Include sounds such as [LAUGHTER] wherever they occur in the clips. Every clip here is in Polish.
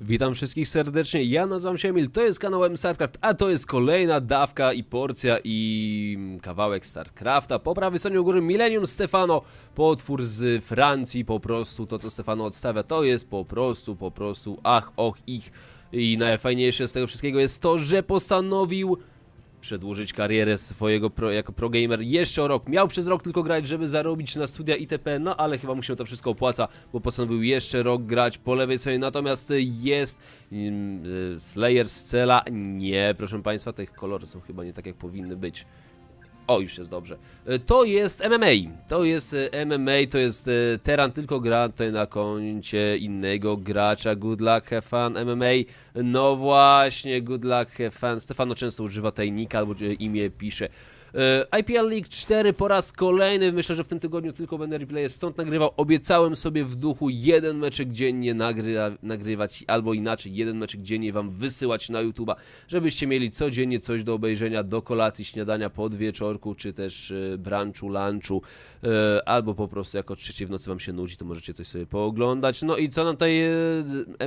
Witam wszystkich serdecznie, ja nazywam się Emil, to jest kanał StarCraft, a to jest kolejna dawka i porcja i kawałek StarCrafta. Po prawej stronie u góry Millennium Stefano, potwór z Francji, po prostu to co Stefano odstawia to jest po prostu, po prostu ach, och, ich. I najfajniejsze z tego wszystkiego jest to, że postanowił przedłużyć karierę swojego pro, jako progamer jeszcze o rok. Miał przez rok tylko grać, żeby zarobić na studia ITP, no ale chyba mu się to wszystko opłaca, bo postanowił jeszcze rok grać po lewej stronie. Natomiast jest um, Slayer z Cela. Nie, proszę Państwa, te kolory są chyba nie tak jak powinny być. O, już jest dobrze. E, to jest MMA. To jest e, MMA, to jest e, Teran tylko gra tutaj na koncie innego gracza. Good luck, have fun, MMA. No właśnie, good luck, have fun. Stefano często używa tajnika albo imię pisze. E, IPL League 4 po raz kolejny, myślę, że w tym tygodniu tylko będę replay stąd nagrywał. Obiecałem sobie w duchu jeden meczek dziennie nagry nagrywać, albo inaczej, jeden meczek dziennie wam wysyłać na YouTube'a, żebyście mieli codziennie coś do obejrzenia, do kolacji, śniadania, podwieczorku, czy też e, brunchu, lunchu, e, albo po prostu jako trzeciej w nocy wam się nudzi, to możecie coś sobie pooglądać. No i co nam tutaj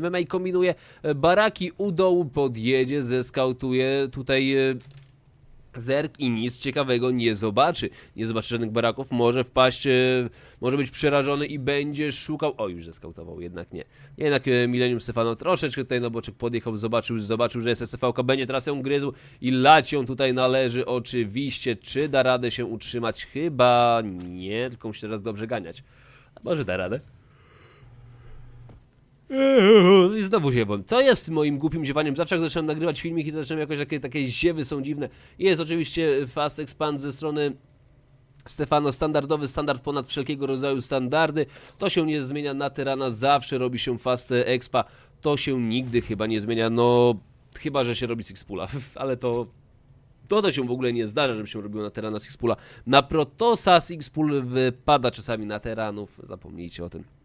MMA kombinuje? Baraki u dołu podjedzie, zeskautuje tutaj Zerk i nic ciekawego nie zobaczy. Nie zobaczy żadnych baraków, może wpaść, e, może być przerażony i będzie szukał. O, już zeskautował, jednak nie. Jednak e, Millennium Stefano troszeczkę tutaj na boczek podjechał, zobaczył, zobaczył, że SSV będzie teraz ją gryzł i lać ją tutaj należy oczywiście. Czy da radę się utrzymać? Chyba nie, tylko musi teraz dobrze ganiać. A może da radę? I znowu ziewam. Co jest moim głupim ziewaniem? Zawsze jak zaczynam nagrywać filmiki, to zaczynam jakoś takie, takie ziewy są dziwne. Jest oczywiście Fast Expand ze strony Stefano, standardowy standard ponad wszelkiego rodzaju standardy. To się nie zmienia na Terana, zawsze robi się Fast Expa. To się nigdy chyba nie zmienia, no chyba, że się robi Sixpula, [LAUGHS] ale to to to się w ogóle nie zdarza, żeby się robiło na Terana Sixpula. Na Protosa Sixpool wypada czasami na Teranów, zapomnijcie o tym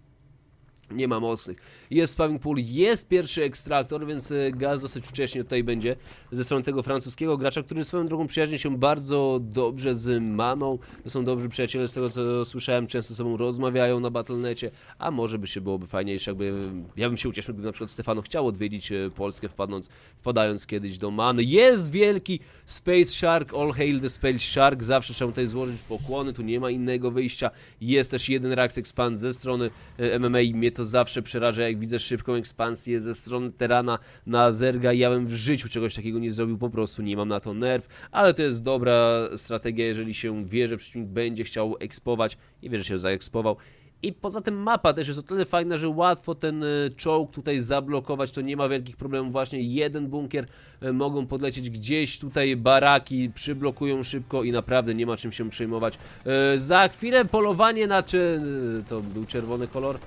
nie ma mocnych. Jest spawning pool, jest pierwszy ekstraktor, więc e, gaz dosyć wcześnie tutaj będzie ze strony tego francuskiego gracza, który swoją drogą przyjaźni się bardzo dobrze z Maną. To są dobrzy przyjaciele, z tego co słyszałem, często ze sobą rozmawiają na Battle.necie, a może by się byłoby fajniejsze, jakby ja bym się ucieszył, gdyby na przykład Stefano chciał odwiedzić e, Polskę, wpadnąc, wpadając kiedyś do Many. Jest wielki Space Shark, all hail the Space Shark, zawsze trzeba tutaj złożyć pokłony, tu nie ma innego wyjścia. Jest też jeden Rax Expand ze strony e, MMA, mnie to zawsze przeraża, jak widzę szybką ekspansję ze strony Terana na Zerga. Ja bym w życiu czegoś takiego nie zrobił, po prostu nie mam na to nerw, ale to jest dobra strategia, jeżeli się wie, że przeciwnik będzie chciał ekspować i wie, że się zaekspował. I poza tym mapa też jest o tyle fajna, że łatwo ten e, czołg tutaj zablokować, to nie ma wielkich problemów, właśnie jeden bunkier, e, mogą podlecieć gdzieś tutaj baraki, przyblokują szybko i naprawdę nie ma czym się przejmować. E, za chwilę polowanie na czy... to był czerwony kolor?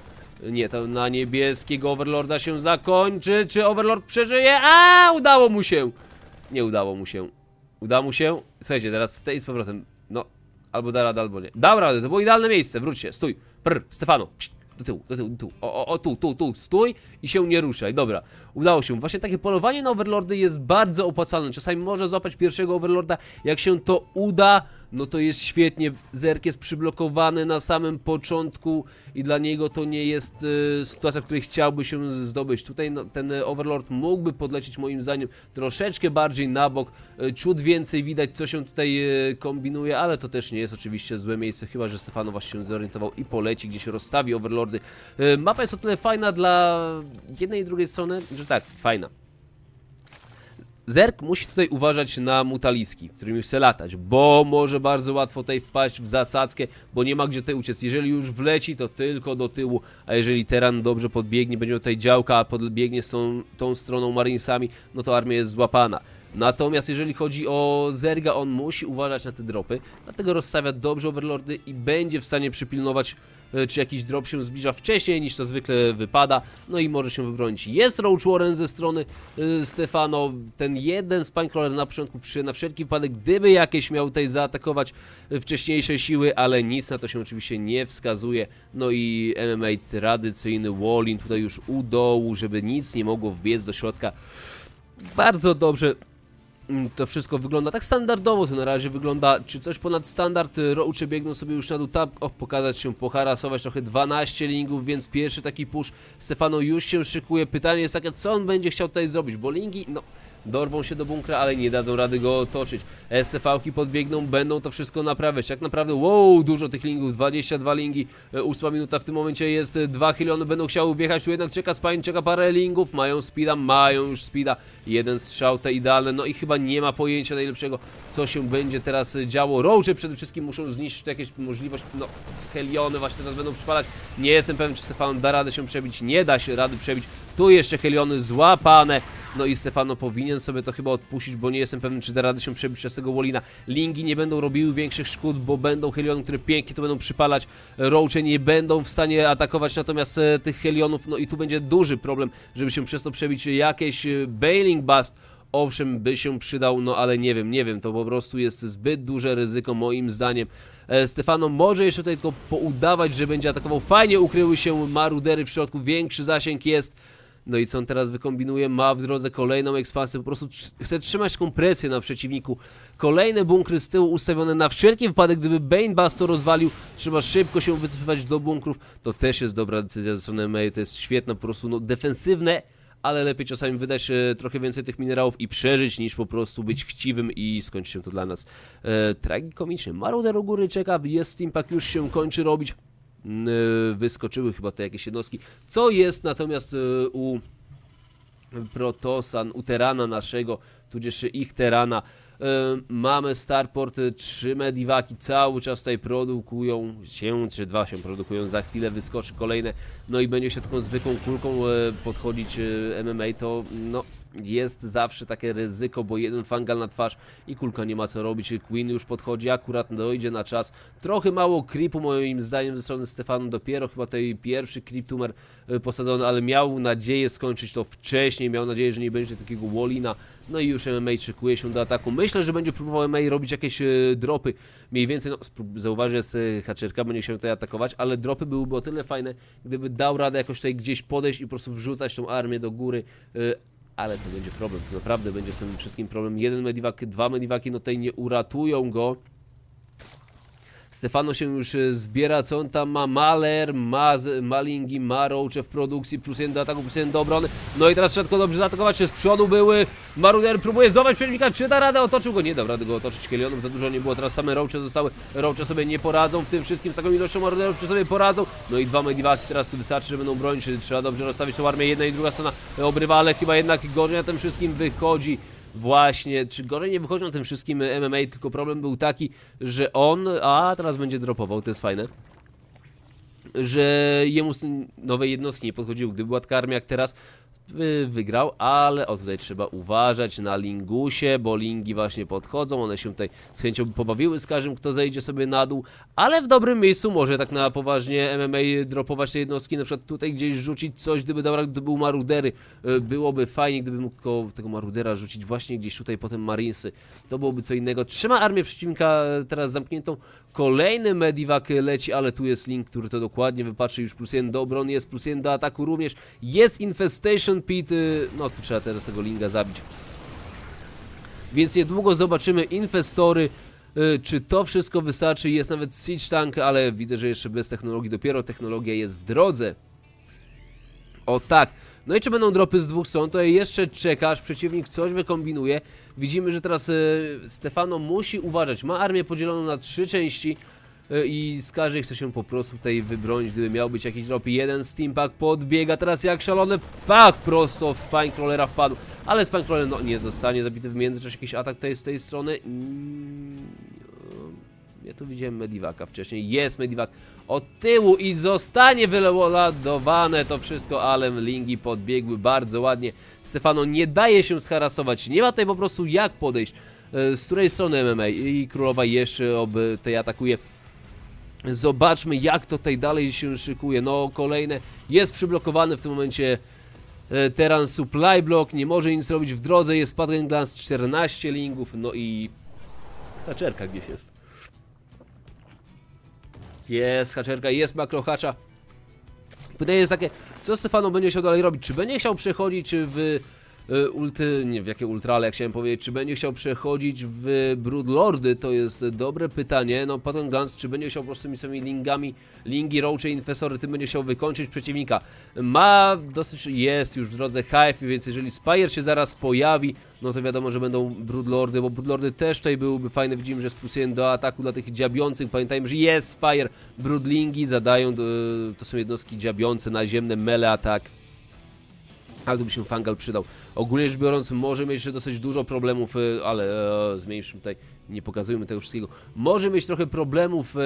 Nie, to na niebieskiego Overlorda się zakończy. Czy Overlord przeżyje? A, udało mu się! Nie udało mu się. Udało mu się? Słuchajcie, teraz w tej z powrotem. No, albo da radę, albo nie. Dał radę, to było idealne miejsce. Wróćcie, stój. Prr, Stefano. Psz, do tyłu, do tyłu, do tyłu. O, o, o, tu, tu, tu. Stój i się nie ruszaj. Dobra, udało się. Właśnie takie polowanie na Overlordy jest bardzo opłacalne. Czasami może złapać pierwszego Overlorda. Jak się to uda no to jest świetnie. Zerk jest przyblokowany na samym początku i dla niego to nie jest y, sytuacja, w której chciałby się zdobyć. Tutaj no, ten Overlord mógłby podlecieć moim zdaniem troszeczkę bardziej na bok. Y, ciut więcej widać, co się tutaj y, kombinuje, ale to też nie jest oczywiście złe miejsce, chyba że Stefano właśnie się zorientował i poleci, gdzie się rozstawi Overlordy. mapa jest o tyle fajna dla jednej i drugiej strony, że tak, fajna. Zerk musi tutaj uważać na mutaliski, którymi chce latać, bo może bardzo łatwo tutaj wpaść w zasadzkę, bo nie ma gdzie tutaj uciec. Jeżeli już wleci, to tylko do tyłu, a jeżeli teran dobrze podbiegnie, będzie tutaj działka, a podbiegnie z tą, tą stroną marinesami, no to armia jest złapana. Natomiast jeżeli chodzi o Zerga, on musi uważać na te dropy, dlatego rozstawia dobrze overlordy i będzie w stanie przypilnować czy jakiś drop się zbliża wcześniej niż to zwykle wypada, no i może się wybronić. Jest Roach Warren ze strony y, Stefano, ten jeden Spinecrawler na początku przy na wszelki wypadek, gdyby jakieś miał tutaj zaatakować wcześniejsze siły, ale nic na to się oczywiście nie wskazuje. No i MMA tradycyjny Wallin tutaj już u dołu, żeby nic nie mogło wbiec do środka. Bardzo dobrze to wszystko wygląda tak standardowo, to na razie wygląda, czy coś ponad standard, Roache biegną sobie już na dół, tab, o, pokazać się, poharasować trochę. 12 lingów, więc pierwszy taki push, Stefano już się szykuje, pytanie jest takie, co on będzie chciał tutaj zrobić, bo lingi, no, dorwą się do bunkra, ale nie dadzą rady go otoczyć. SCV-ki podbiegną, będą to wszystko naprawiać. Tak naprawdę, wow, dużo tych lingów, 22 lingi, 8 minuta w tym momencie jest, dwa Hiliony będą chciały wjechać, tu jednak czeka Spine, czeka parę lingów, mają speeda, mają już speeda, jeden strzał te idealne, no i chyba nie ma pojęcia najlepszego, co się będzie teraz działo. Roache przede wszystkim muszą zniszczyć jakieś możliwość, no, Heliony właśnie teraz będą przypalać, nie jestem pewien, czy Stefan da radę się przebić, nie da się rady przebić, tu jeszcze Heliony złapane, no i Stefano powinien sobie to chyba odpuścić, bo nie jestem pewien, czy da radę się przebić przez tego Wolina. Lingi nie będą robiły większych szkód, bo będą Heliony, które pięknie to będą przypalać. Roache nie będą w stanie atakować natomiast e, tych Helionów, no i tu będzie duży problem, żeby się przez to przebić. Jakieś e, Bailing Bust owszem by się przydał, no ale nie wiem, nie wiem, to po prostu jest zbyt duże ryzyko moim zdaniem. E, Stefano może jeszcze tutaj tylko poudawać, że będzie atakował. Fajnie ukryły się marudery w środku, większy zasięg jest. No i co on teraz wykombinuje? Ma w drodze kolejną ekspansję, po prostu chce trzymać taką presję na przeciwniku. Kolejne bunkry z tyłu ustawione na wszelki wypadek, gdyby Bane Basto rozwalił, trzeba szybko się wycofywać do bunkrów. To też jest dobra decyzja ze strony May, to jest świetne, po prostu no, defensywne, ale lepiej czasami wydać e, trochę więcej tych minerałów i przeżyć, niż po prostu być chciwym i skończy się to dla nas e, tragikomicznie. Maruder u góry czeka, jest Steampack, już się kończy robić. E, wyskoczyły chyba te jakieś jednostki. Co jest natomiast e, u Protosan, u Terana naszego, tudzież ich Terana. E, Mamy Starport, trzy mediwaki cały czas tutaj produkują się, czy dwa się produkują, za chwilę wyskoczy kolejne, no i będzie się taką zwykłą kulką podchodzić MMA, to no jest zawsze takie ryzyko, bo jeden fangal na twarz i kulka nie ma co robić. Queen już podchodzi, akurat dojdzie na czas. Trochę mało creepu moim zdaniem ze strony Stefanu, dopiero chyba tej pierwszy creep e, posadzony, ale miał nadzieję skończyć to wcześniej, miał nadzieję, że nie będzie takiego Wallina. No i już MMA szykuje się do ataku. Myślę, że będzie próbował MMA robić jakieś e, dropy. Mniej więcej, no zauważę, że e, haczerka, będzie się tutaj atakować, ale dropy byłyby o tyle fajne, gdyby dał radę jakoś tutaj gdzieś podejść i po prostu wrzucać tą armię do góry. Ale to będzie problem, to naprawdę będzie z tym wszystkim problem. Jeden mediwak, dwa mediwaki, no tutaj nie uratują go. Stefano się już e, zbiera, co on tam ma? Maler, ma z- Malingi, ma Roache w produkcji, plus jeden do ataku, plus jeden do obrony. No i teraz trzeba tylko dobrze zaatakować, się z przodu były. Maruder próbuje złapać przeciwnika, czy da radę? Otoczył go, nie dał rady go otoczyć, Kelionów za dużo nie było, teraz same Roache zostały. Roache sobie nie poradzą w tym wszystkim, z taką ilością Maruderów, czy sobie poradzą? No i dwa mediwaki teraz tu wystarczy, że będą bronić, trzeba dobrze rozstawić tą armię, jedna i druga strona obrywa, ale chyba jednak gorzej na tym wszystkim wychodzi. Właśnie, czy gorzej nie wychodzi na tym wszystkim MMA, tylko problem był taki, że on, a teraz będzie dropował, to jest fajne, że jemu nowe jednostki nie podchodziły. Gdyby była taka armia jak teraz, wygrał, ale o tutaj trzeba uważać na Lingusie, bo Lingi właśnie podchodzą, one się tutaj z chęcią pobawiły z każdym, kto zejdzie sobie na dół, ale w dobrym miejscu może tak na poważnie MMA dropować te jednostki, na przykład tutaj gdzieś rzucić coś, gdyby radę, gdyby był Marudery, y, byłoby fajnie, gdyby mógł tego Marudera rzucić właśnie gdzieś tutaj, potem Marinesy, to byłoby co innego. Trzyma armię przeciwnika e, teraz zamkniętą, kolejny Medivac leci, ale tu jest Link, który to dokładnie wypatrzy, już plus jeden do obrony jest, plus jeden do ataku również, jest Infestation Pit, y, no tu trzeba teraz tego Linga zabić. Więc niedługo zobaczymy Infestory, y, czy to wszystko wystarczy, jest nawet Siege Tank, ale widzę, że jeszcze bez technologii, dopiero technologia jest w drodze. O tak. No i czy będą dropy z dwóch stron, to jeszcze czeka, aż przeciwnik coś wykombinuje. Widzimy, że teraz e, Stefano musi uważać. Ma armię podzieloną na trzy części i z każdej chce się po prostu tutaj wybronić, gdyby miał być jakiś drop. Jeden Steampack podbiega teraz jak szalony, pach, prosto w Spinecrawlera wpadł. Ale Spinecrawler no, nie zostanie zabity w międzyczasie. Jakiś atak tutaj z tej strony. Mm, ja tu widziałem Medivaka wcześniej. Jest Medivak od tyłu i zostanie wyladowane to wszystko, ale lingi podbiegły bardzo ładnie. Stefano nie daje się scharasować. Nie ma tutaj po prostu jak podejść. E, Z której strony MMA i królowa jeszcze oby tej atakuje. Zobaczmy jak to tutaj dalej się szykuje. No kolejne jest przyblokowany w tym momencie e, Teran Supply Block. Nie może nic robić w drodze. Jest Pattern Glance 14 lingów. No i haczerka gdzieś jest. Jest haczerka, jest makrohacza. Pytanie jest takie, co Stefano będzie chciał dalej robić? Czy będzie chciał przechodzić w ulty, nie w jakie ultra, ale jak chciałem powiedzieć, czy będzie chciał przechodzić w Broodlordy, to jest dobre pytanie. No potem Glance, czy będzie chciał po prostu swoimi lingami, lingi, roache, infesory, tym będzie chciał wykończyć przeciwnika. Ma dosyć, jest już w drodze Hive, więc jeżeli Spire się zaraz pojawi, no to wiadomo, że będą Broodlordy, bo Broodlordy też tutaj byłyby fajne, widzimy, że z plus 1 do ataku dla tych dziabiących, pamiętajmy, że jest Spire, Broodlingi zadają, y, to są jednostki dziabiące, naziemne, mele atak tu by się Fangal przydał. Ogólnie rzecz biorąc, może mieć jeszcze dosyć dużo problemów, y, ale e, zmniejszymy tutaj, nie pokazujmy tego wszystkiego. Może mieć trochę problemów e,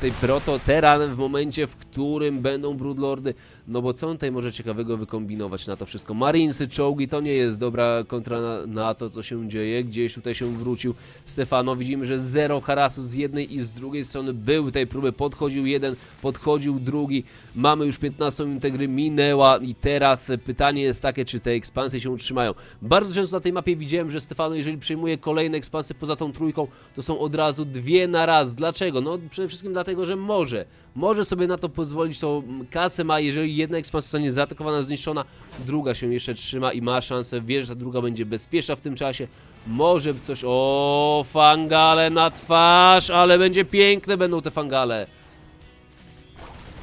tej proto teranem w momencie, w którym będą Broodlordy, no bo co on tutaj może ciekawego wykombinować na to wszystko? Marinesy, czołgi to nie jest dobra kontra na, na, to, co się dzieje. Gdzieś tutaj się wrócił Stefano. Widzimy, że zero harasu z jednej i z drugiej strony. Były tej próby, podchodził jeden, podchodził drugi. Mamy już 15 minut gry, minęła i teraz pytanie jest takie, czy te ekspansje się utrzymają. Bardzo często na tej mapie widziałem, że Stefano, jeżeli przejmuje kolejne ekspansje poza tą trójką, to są od razu dwie na raz. Dlaczego? No przede wszystkim dlatego, że może. Może sobie na to pozwolić, to kasę ma, jeżeli jedna ekspansja zostanie zaatakowana, zniszczona, druga się jeszcze trzyma i ma szansę, wie, że ta druga będzie bezpieczna w tym czasie. Może coś... O, fangale na twarz, ale będzie piękne będą te fangale.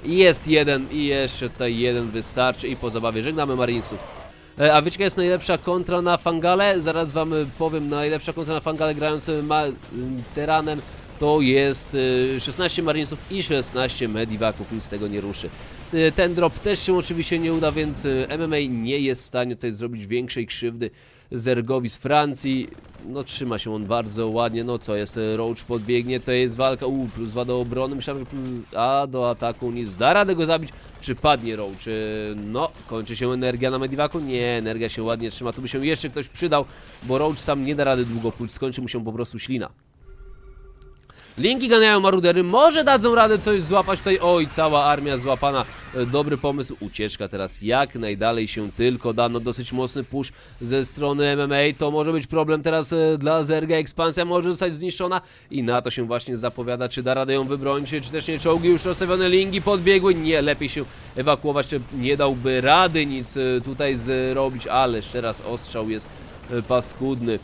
Jest jeden i jeszcze tutaj jeden wystarczy i po zabawie żegnamy Marinesów. E, a wiecie jest najlepsza kontra na fangale? Zaraz wam powiem, najlepsza kontra na fangale grając ma teranem to jest 16 y, Marinesów i 16 Medivaków, nic z tego nie ruszy. Y, ten drop też się oczywiście nie uda, więc MMA nie jest w stanie tutaj zrobić większej krzywdy Zergowi z Francji. No trzyma się on bardzo ładnie, no co jest, Roach podbiegnie, to jest walka, u plus 2 do obrony, myślałem, że a do ataku. Nic, da radę go zabić, czy padnie Roach, no kończy się energia na Medivaku, nie, energia się ładnie trzyma, tu by się jeszcze ktoś przydał, bo Roach sam nie da rady długo pulć, skończy mu się po prostu ślina. Linki ganiają marudery, może dadzą radę coś złapać. Tutaj, oj, cała armia złapana, e, dobry pomysł, ucieczka teraz jak najdalej się tylko dano, dosyć mocny push ze strony MMA, to może być problem teraz e, dla Zerga, ekspansja może zostać zniszczona i na to się właśnie zapowiada, czy da radę ją wybronić, czy też nie? Czołgi już rozstawione, linki podbiegły, nie, lepiej się ewakuować, nie dałby rady nic e, tutaj zrobić, ależ teraz ostrzał jest paskudny.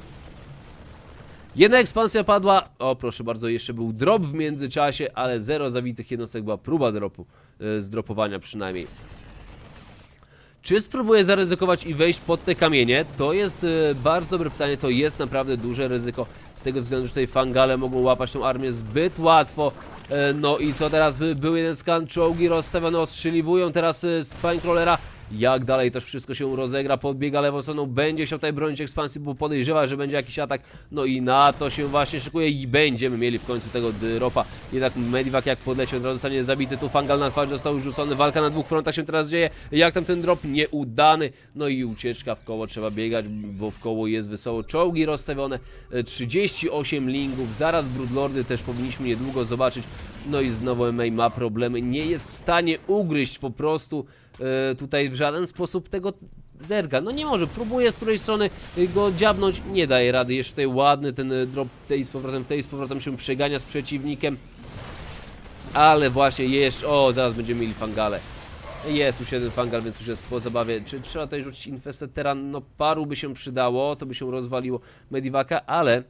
Jedna ekspansja padła, o proszę bardzo, jeszcze był drop w międzyczasie, ale zero zawitych jednostek, była próba dropu, e, zdropowania przynajmniej. Czy spróbuję zaryzykować i wejść pod te kamienie? To jest e, bardzo dobre pytanie, to jest naprawdę duże ryzyko. Z tego względu, że tutaj fangale mogą łapać tą armię zbyt łatwo. E, no i co teraz? Był jeden skan, czołgi rozstawione, ostrzeliwują teraz z Pinecrawlera jak dalej też wszystko się rozegra, podbiega lewą stroną, będzie chciał tutaj bronić ekspansji, bo podejrzewa, że będzie jakiś atak, no i na to się właśnie szykuje i będziemy mieli w końcu tego dropa, jednak Medivac jak podleci, od razu zostanie zabity, tu Fangal na twarz został rzucony, walka na dwóch frontach się teraz dzieje, jak tam ten drop? Nieudany, no i ucieczka w koło, trzeba biegać, bo w koło jest wesoło, czołgi rozstawione, 38 lingów, zaraz Broodlordy też powinniśmy niedługo zobaczyć, no i znowu MA ma problemy, nie jest w stanie ugryźć po prostu E, tutaj w żaden sposób tego zerga. No nie może, próbuje z której strony go dziabnąć, nie daje rady. Jeszcze tutaj ładny ten e, drop tej z powrotem, tej z powrotem się przegania z przeciwnikiem. Ale właśnie jeszcze, o zaraz będziemy mieli fangale. Jest już jeden fangal, więc już jest po zabawie. Czy trzeba tutaj rzucić infestetera? No paru by się przydało, to by się rozwaliło Medivaka, ale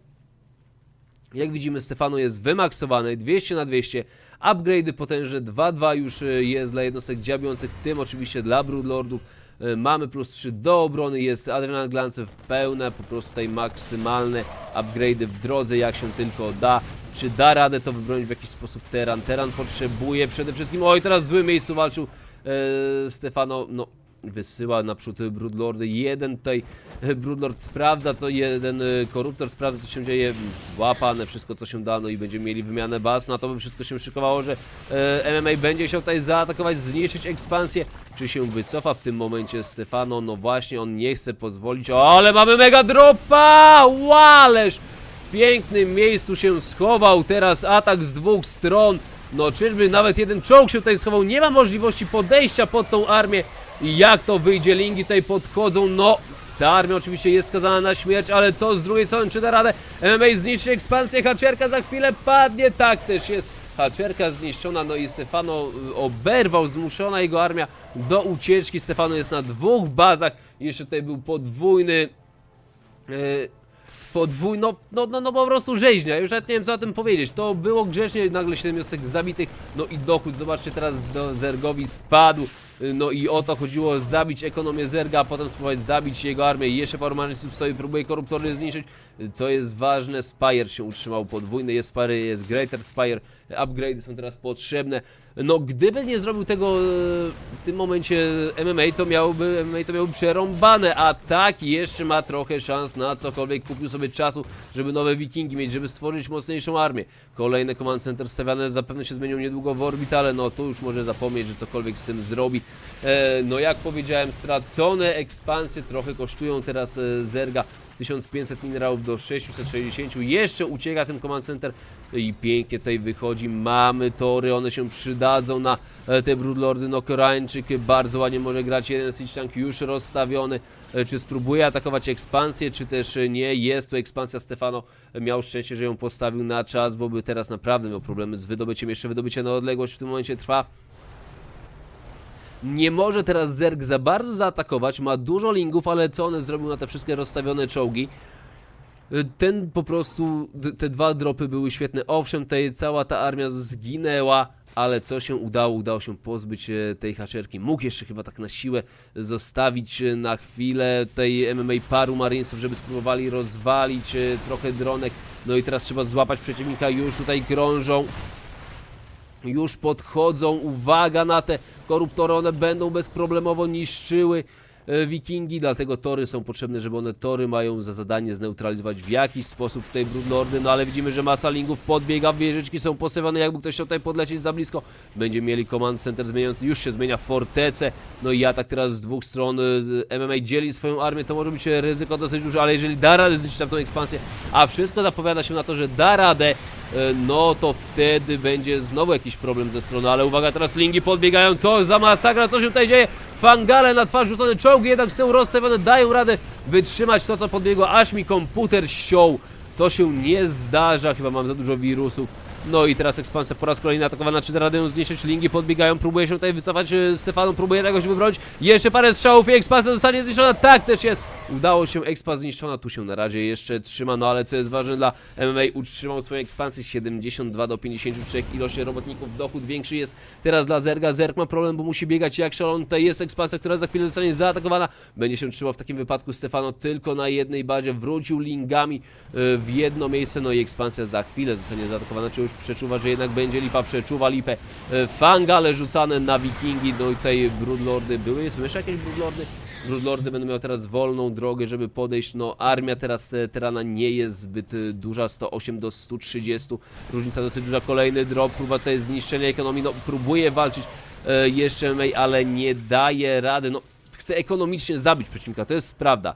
jak widzimy Stefano jest wymaksowany, 200 na 200 Upgrade'y potężne 2-2 już e, jest dla jednostek dziabiących, w tym oczywiście dla Broodlordów. E, mamy plus 3 do obrony, jest Adrenal Glance pełne, po prostu tutaj maksymalne upgrade'y w drodze, jak się tylko da. Czy da radę to wybronić w jakiś sposób Teran? Teran potrzebuje przede wszystkim... Oj, teraz w złym miejscu walczył e, Stefano, no wysyła naprzód Broodlordy. Jeden tutaj Broodlord sprawdza, co jeden y, koruptor sprawdza, co się dzieje. Złapane wszystko, co się dano i będziemy mieli wymianę baz. Na to by wszystko się szykowało, że e, MMA będzie chciał tutaj zaatakować, zniszczyć ekspansję. Czy się wycofa w tym momencie Stefano? No właśnie, on nie chce pozwolić. O, ale mamy mega dropa! Łależ! W pięknym miejscu się schował. Teraz atak z dwóch stron. No czyżby nawet jeden czołg się tutaj schował? Nie ma możliwości podejścia pod tą armię. I jak to wyjdzie? Lingi tutaj podchodzą, no... Ta armia oczywiście jest skazana na śmierć, ale co z drugiej strony, czy da radę? MMA zniszczy ekspansję, haczerka za chwilę padnie, tak też jest. Haczerka zniszczona, no i Stefano y, oberwał, zmuszona jego armia do ucieczki. Stefano jest na dwóch bazach, Jeszcze tutaj był podwójny... Yy, podwójno, no, no, no po prostu rzeźnia, już nawet nie wiem co o tym powiedzieć, to było grzecznie, nagle 7 jednostek zabitych, no i dochód, zobaczcie teraz do Zergowi spadł, no i o to chodziło, zabić ekonomię Zerga, a potem spróbować zabić jego armię, jeszcze paru marynarów sobie próbuje koruptory zniszczyć, co jest ważne, Spire się utrzymał podwójny, jest Spire, jest Greater Spire, upgrade są teraz potrzebne, no gdyby nie zrobił tego e, w tym momencie MMA, to miałby, MMA to miałby przerąbane, a tak jeszcze ma trochę szans na cokolwiek, kupił sobie czasu, żeby nowe wikingi mieć, żeby stworzyć mocniejszą armię. Kolejne command center stawiane zapewne się zmienią niedługo w orbitale, no to już może zapomnieć, że cokolwiek z tym zrobi. E, no jak powiedziałem, stracone ekspansje trochę kosztują teraz e, Zerga. 1500 minerałów do 660 jeszcze ucieka ten command center. I pięknie tutaj wychodzi. Mamy tory, one się przydadzą na e, te broodlordy no Koreańczyk bardzo ładnie może grać jeden siege tank już rozstawiony. E, czy spróbuje atakować ekspansję czy też nie, jest tu ekspansja. Stefano miał szczęście, że ją postawił na czas, bo by teraz naprawdę miał problemy z wydobyciem, jeszcze wydobycie na odległość w tym momencie trwa nie może teraz Zerg za bardzo zaatakować, ma dużo lingów, ale co one zrobił na te wszystkie rozstawione czołgi? Y, ten po prostu, te dwa dropy były świetne. Owszem, tutaj cała ta armia zginęła, ale co się udało? Udało się pozbyć e, tej haczerki. Mógł jeszcze chyba tak na siłę zostawić e, na chwilę tej MMA paru marinesów, żeby spróbowali rozwalić e, trochę dronek. No i teraz trzeba złapać przeciwnika, już tutaj krążą. Już podchodzą, uwaga na te koruptory, one będą bezproblemowo niszczyły E, wikingi, dlatego tory są potrzebne, żeby one tory mają za zadanie zneutralizować w jakiś sposób tutaj Broodlordy, no ale widzimy, że masa lingów podbiega, wieżyczki są posywane, jakby ktoś chciał tutaj podlecieć za blisko, będziemy mieli command center zmieniający, już się zmienia fortecę, no i atak teraz z dwóch stron, e, MMA dzieli swoją armię, to może być ryzyko dosyć duże, ale jeżeli da radę zniszczyć tam tą ekspansję, a wszystko zapowiada się na to, że da radę, no to wtedy będzie znowu jakiś problem ze strony, ale uwaga, teraz lingi podbiegają, co za masakra, co się tutaj dzieje? Fangale na twarz rzucone, czołgi jednak są rozstawione, dają radę wytrzymać to co podbiegło, aż mi komputer ściął. To się nie zdarza, chyba mam za dużo wirusów. No i teraz ekspansja po raz kolejny atakowana, czy radę ją zniszczyć, lingi podbiegają, próbuje się tutaj wycofać, e, Stefano próbuje jakoś wybronić, jeszcze parę strzałów i ekspansja zostanie zniszczona, tak też jest, udało się, ekspa zniszczona, tu się na razie jeszcze trzyma, no ale co jest ważne dla MMA, utrzymał swoją ekspansję 72 do 53 ilości robotników, dochód większy jest teraz dla Zerga, Zerg ma problem, bo musi biegać jak szalon, tutaj jest ekspansja, która za chwilę zostanie zaatakowana, będzie się trzymał w takim wypadku Stefano tylko na jednej bazie, wrócił lingami e, w jedno miejsce, no i ekspansja za chwilę zostanie zaatakowana, czy już przeczuwa, że jednak będzie lipa, przeczuwa lipę. E, fangale rzucane na wikingi, no i tutaj broodlordy były, są jeszcze jakieś broodlordy? Broodlordy będą miały teraz wolną drogę, żeby podejść, no armia teraz e, Terana nie jest zbyt e, duża, 108 do 130, różnica dosyć duża, kolejny drop, próba tutaj zniszczenia ekonomii, no próbuje walczyć jeszcze May, ale nie daje rady, no chce ekonomicznie zabić przeciwnika, to jest prawda.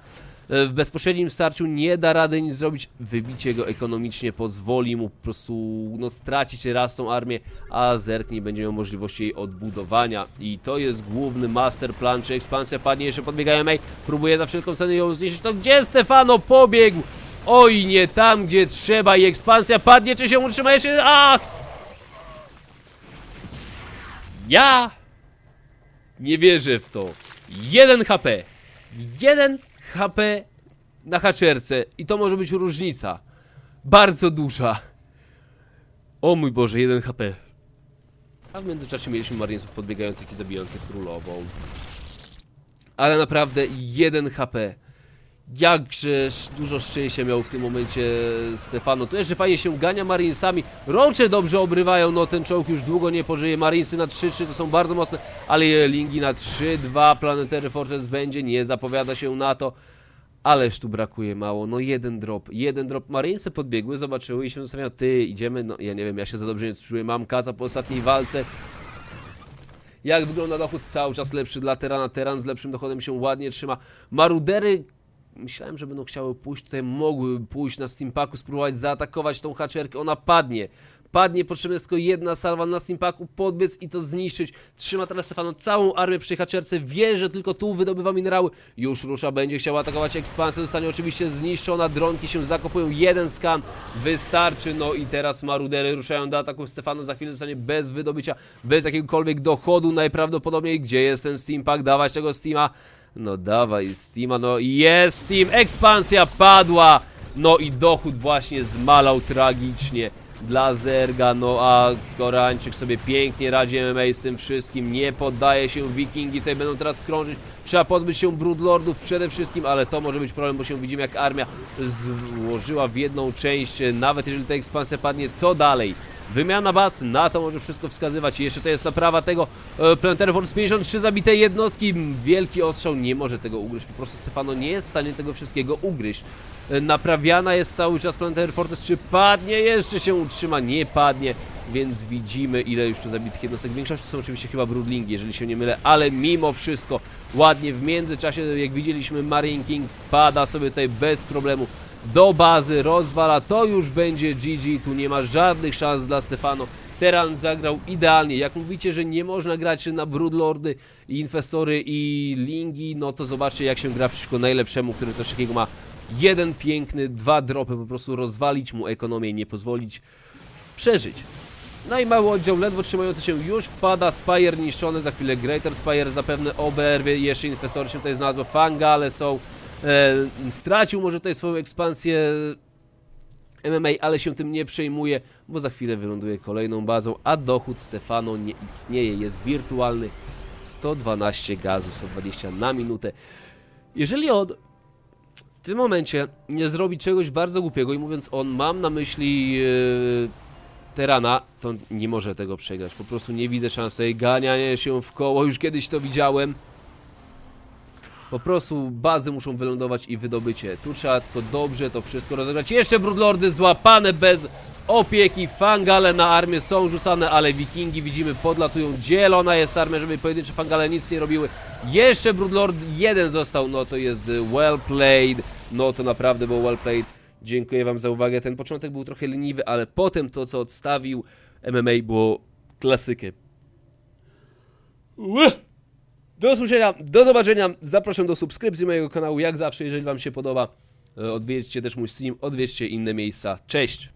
E, w bezpośrednim starciu nie da rady nic zrobić. Wybicie go ekonomicznie pozwoli mu po prostu no, stracić raz tą armię, a Zerk nie będzie miał możliwości jej odbudowania. I to jest główny master plan, czy ekspansja padnie, jeszcze podbiegają May, próbuje za wszelką cenę ją zniszczyć. To gdzie Stefano pobiegł? Oj, nie tam, gdzie trzeba i ekspansja padnie, czy się utrzyma jeszcze? Ach! Ja nie wierzę w to. 1 HP. 1 HP na haczerce i to może być różnica. Bardzo duża. O mój Boże, 1 HP. A w międzyczasie mieliśmy marinesów podbiegających i zabijających królową. Ale naprawdę 1 HP. Jakże dużo szczęścia miał w tym momencie Stefano. To jeszcze fajnie się gania Marinesami. Rocze dobrze obrywają, no ten czołg już długo nie pożyje. Marinesy na 3-3 to są bardzo mocne, ale lingi na 3-2 Planetary Fortress będzie, nie zapowiada się na to. Ależ tu brakuje mało, no jeden drop, jeden drop. Marinesy podbiegły, zobaczyły i się zastanawiają, ty, idziemy, no ja nie wiem, ja się za dobrze nie czuję, mam kaza po ostatniej walce. Jak wygląda dochód? Cały czas lepszy dla Terana, Teran z lepszym dochodem się ładnie trzyma. Marudery myślałem, że będą chciały pójść tutaj, mogłyby pójść na Steampaku, spróbować zaatakować tą haczerkę, ona padnie. Padnie, potrzebna jest tylko jedna salwa na Steampaku, podbiec i to zniszczyć. Trzyma teraz Stefano całą armię przy haczerce, wie, że tylko tu wydobywa minerały. Już rusza, będzie chciała atakować ekspansję, zostanie oczywiście zniszczona, dronki się zakopują, jeden skan wystarczy. No i teraz marudery ruszają do ataku, Stefano za chwilę zostanie bez wydobycia, bez jakiegokolwiek dochodu najprawdopodobniej. Gdzie jest ten Steampak? Dawać tego Steama. No dawaj Steama, no jest Steam, ekspansja padła! No i dochód właśnie zmalał tragicznie dla Zerga, no a Koreańczyk sobie pięknie radzi MMA z tym wszystkim, nie poddaje się, Wikingi tutaj będą teraz krążyć, trzeba pozbyć się Broodlordów przede wszystkim, ale to może być problem, bo się widzimy jak armia złożyła w jedną część, nawet jeżeli ta ekspansja padnie, co dalej? Wymiana baz, na to może wszystko wskazywać. I jeszcze to jest naprawa tego e, Planetary Force 53 zabite jednostki. Wielki ostrzał nie może tego ugryźć. Po prostu Stefano nie jest w stanie tego wszystkiego ugryźć. E, Naprawiana jest cały czas Planetary Fortress. Czy padnie? Jeszcze się utrzyma. Nie padnie. Więc widzimy ile już tu zabitych jednostek. W większości są oczywiście chyba Broodlingi, jeżeli się nie mylę. Ale mimo wszystko ładnie w międzyczasie, jak widzieliśmy, Marine King wpada sobie tutaj bez problemu do bazy, rozwala, to już będzie GG, tu nie ma żadnych szans dla Stefano. Teran zagrał idealnie. Jak mówicie, że nie można grać na Broodlordy, Infestory i Lingi, no to zobaczcie jak się gra przeciwko najlepszemu, który coś takiego ma. Jeden piękny, dwa dropy, po prostu rozwalić mu ekonomię i nie pozwolić przeżyć. No i mały oddział, ledwo trzymający się, już wpada, Spire niszczony, za chwilę Greater Spire zapewne oberwie, jeszcze Infestory się tutaj znalazło, Fangale są, stracił może tutaj swoją ekspansję MMA, ale się tym nie przejmuje, bo za chwilę wyląduje kolejną bazą, a dochód Stefano nie istnieje, jest wirtualny, 112 gazu, 120 na minutę. Jeżeli on w tym momencie nie zrobi czegoś bardzo głupiego i mówiąc on, mam na myśli e, Terana, to nie może tego przegrać. Po prostu nie widzę szans tutaj ganiania się w koło. Już kiedyś to widziałem. Po prostu bazy muszą wylądować i wydobycie. Tu trzeba tylko dobrze to wszystko rozegrać. Jeszcze Broodlordy złapane bez opieki. Fangale na armię są rzucane, ale wikingi widzimy podlatują. Dzielona jest armia, żeby pojedyncze fangale nic nie robiły. Jeszcze Broodlord jeden został. No to jest well played. No to naprawdę było well played. Dziękuję Wam za uwagę. Ten początek był trochę leniwy, ale potem to, co odstawił MMA było klasykiem. Ue! Do usłyszenia, do zobaczenia. Zapraszam do subskrypcji mojego kanału, jak zawsze, jeżeli Wam się podoba. e, Odwiedźcie też mój stream, odwiedźcie inne miejsca. Cześć!